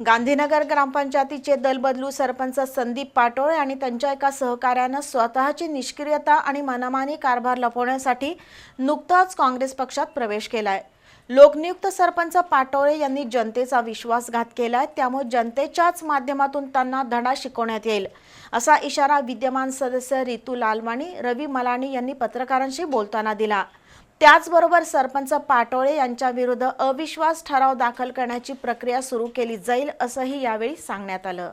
गांधीनगर ग्रामपंचायतीचे दलबदलू सरपंच संदीप पाटोळे आणि त्यांच्या एका सहकाऱ्यानं स्वतःची निष्क्रियता आणि मनमानी कारभार लपवण्यासाठी नुकताच काँग्रेस पक्षात प्रवेश केलाय. लोकनियुक्त सरपंच पाटोळे यांनी जनतेचा विश्वासघात केलाय. त्यामुळे जनतेच्याच माध्यमातून त्यांना धडा शिकवण्यात येईल असा इशारा विद्यमान सदस्य रितू लालवाणी रवी मलाणी यांनी पत्रकारांशी बोलताना दिला. त्याचबरोबर सरपंच पाटोळे यांच्या विरुद्ध अविश्वास ठराव दाखल करण्याची प्रक्रिया सुरू केली जाईल असंही यावेळी सांगण्यात आलं.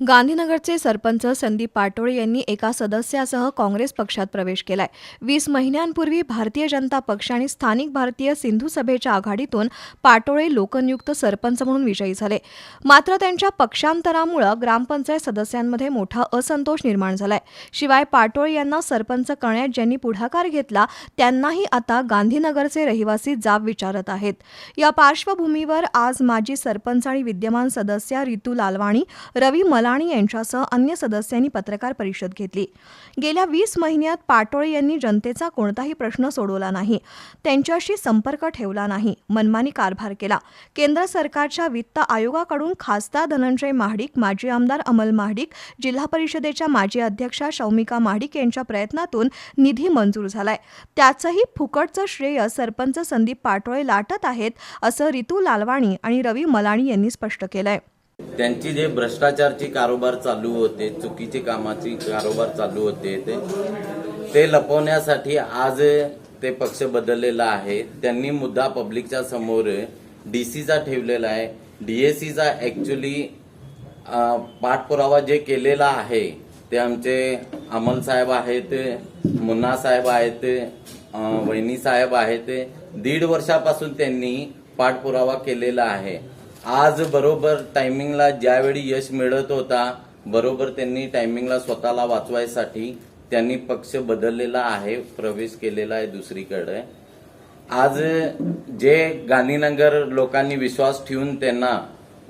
गांधीनगरचे सरपंच संदीप पाटोळे यांनी एका सदस्यासह काँग्रेस पक्षात प्रवेश केलाय. वीस महिन्यांपूर्वी भारतीय जनता पक्ष आणि स्थानिक भारतीय सिंधू सभेच्या आघाडीतून पाटोळे लोकनियुक्त सरपंच म्हणून विजयी झाले. मात्र त्यांच्या पक्षांतरामुळे ग्रामपंचायत सदस्यांमध्ये मोठा असंतोष निर्माण झालाय. शिवाय पाटोळे यांना सरपंच करण्यात ज्यांनी पुढाकार घेतला त्यांनाही आता गांधीनगरचे रहिवासी जाब विचारत आहेत. या पार्श्वभूमीवर आज माजी सरपंच आणि विद्यमान सदस्या रितू लालवाणी रवी मला मलाणी यांच्यासह अन्य सदस्यांनी पत्रकार परिषद घेतली. गेल्या वीस महिन्यात पाटोळे यांनी जनतेचा कोणताही प्रश्न सोडवला नाही. त्यांच्याशी संपर्क ठेवला नाही. मनमानी कारभार केला. केंद्र सरकारच्या वित्त आयोगाकडून खासदार धनंजय महाडिक माजी आमदार अमल महाडिक जिल्हा परिषदेच्या माजी अध्यक्षा शौमिका महाडिक यांच्या प्रयत्नातून निधी मंजूर झालाय. त्याचंही फुकटचं श्रेय सरपंच संदीप पाटोळे लाटत आहेत असं रितू लालवाणी आणि रवी मलाणी यांनी स्पष्ट केलंय. त्यांची जे भ्रष्टाचारची कारोबार चालू होते चुकीचे कामाची कारोबार चालू होते ते ते लपवण्यासाठी आज ते पक्ष बदललेला आहे. त्यांनी मुद्दा पब्लिकच्या समोर डीसीचा ठेवलेला आहे. डीएसीचा ऍक्च्युली पाठपुरावा जे केलेला आहे ते आमचे अमल साहेब आहेत मुन्ना साहेब आहेत वहिनी साहेब आहेत दीड वर्षापासून त्यांनी पाठपुरावा केलेला आहे. आज बरोबर टायमिंगला ज्यावेळी यश मिळत होता बरोबर त्यांनी टायमिंगला स्वतःला वाचवायसाठी त्यांनी पक्ष बदललेला आहे प्रवेश केलेला आहे दुसरीकडे. आज जे गांधीनगर लोकांनी विश्वास ठेवून त्यांना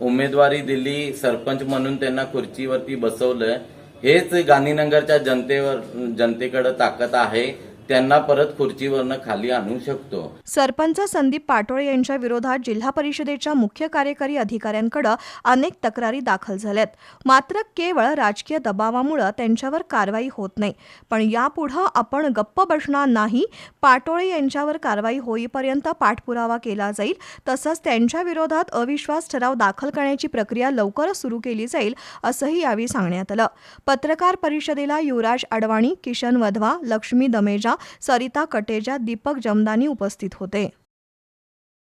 उमेदवारी दिली सरपंच म्हणून त्यांना खुर्चीवरती बसवलं हेच गांधीनगरच्या जनतेवर जनतेकडे ताकद आहे. त्यांना परत खुर्चीवरनं खाली आणू शकतो. सरपंच संदीप पाटोळे यांच्या विरोधात जिल्हा परिषदेच्या मुख्य कार्यकारी अधिकाऱ्यांकडे अनेक तक्रारी दाखल झाल्यात. मात्र केवळ राजकीय दबावामुळे त्यांच्यावर कारवाई होत नाही. पण यापुढे आपण गप्प बसणार नाही. पाटोळे यांच्यावर कारवाई होईपर्यंत पाठपुरावा केला जाईल. तसंच त्यांच्या विरोधात अविश्वास ठराव दाखल करण्याची प्रक्रिया लवकरच सुरू केली जाईल असंही यावेळी सांगण्यात आलं. पत्रकार परिषदेला युवराज अडवाणी किशन वधवा लक्ष्मी दमेजा सरिता कटेजा दीपक जमदानी उपस्थित होते.